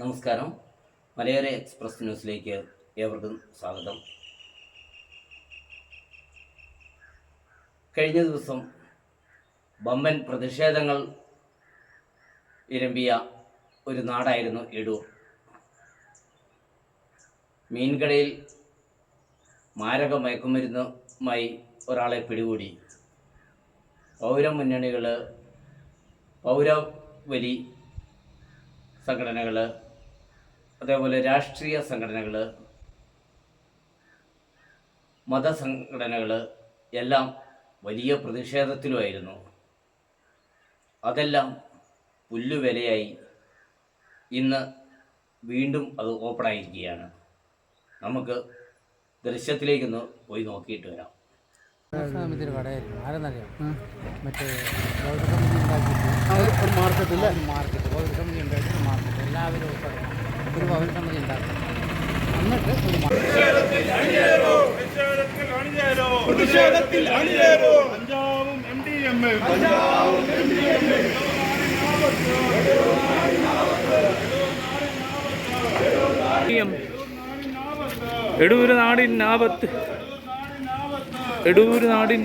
നമസ്കാരം. മലയോര എക്സ്പ്രസ് ന്യൂസിലേക്ക് ഏവർക്കും സ്വാഗതം. കഴിഞ്ഞ ദിവസം ബമ്പൻ പ്രതിഷേധങ്ങൾ ഇരമ്പിയ ഒരു നാടായിരുന്നു ഇടൂർ മീൻകടയിൽ മാരക മയക്കുമരുന്നുമായി ഒരാളെ പിടികൂടി. പൗരമുന്നണികൾ പൗരവലി സംഘടനകൾ അതേപോലെ രാഷ്ട്രീയ സംഘടനകൾ മതസംഘടനകൾ എല്ലാം വലിയ പ്രതിഷേധത്തിലുമായിരുന്നു. അതെല്ലാം പുല്ലുവിലയായി ഇന്ന് വീണ്ടും അത് ഓപ്പണായിരിക്കുകയാണ്. നമുക്ക് ദൃശ്യത്തിലേക്കൊന്ന് പോയി നോക്കിയിട്ട് വരാം. ഇതൊരു കടയായിരുന്നു. ആരെന്നറിയാം? മറ്റേ ഉണ്ടാക്കിയിട്ട് മാർക്കറ്റ് അല്ലേ? മാർക്കറ്റ്. ഉണ്ടാക്കിയിട്ട് മാർക്കറ്റ്. എല്ലാവരും ഉൾപ്പെടും. ഒരു പൗര സമിതി ഉണ്ടാക്കും. എന്നിട്ട് ഒരു മാർക്കറ്റ് പ്രതിഷേധത്തിൽ അണിചേരൂ. പഞ്ചാബും എം ഡി എം എടൂര് നാടിൻ ആപത്ത് എടൂര് നാടിൻ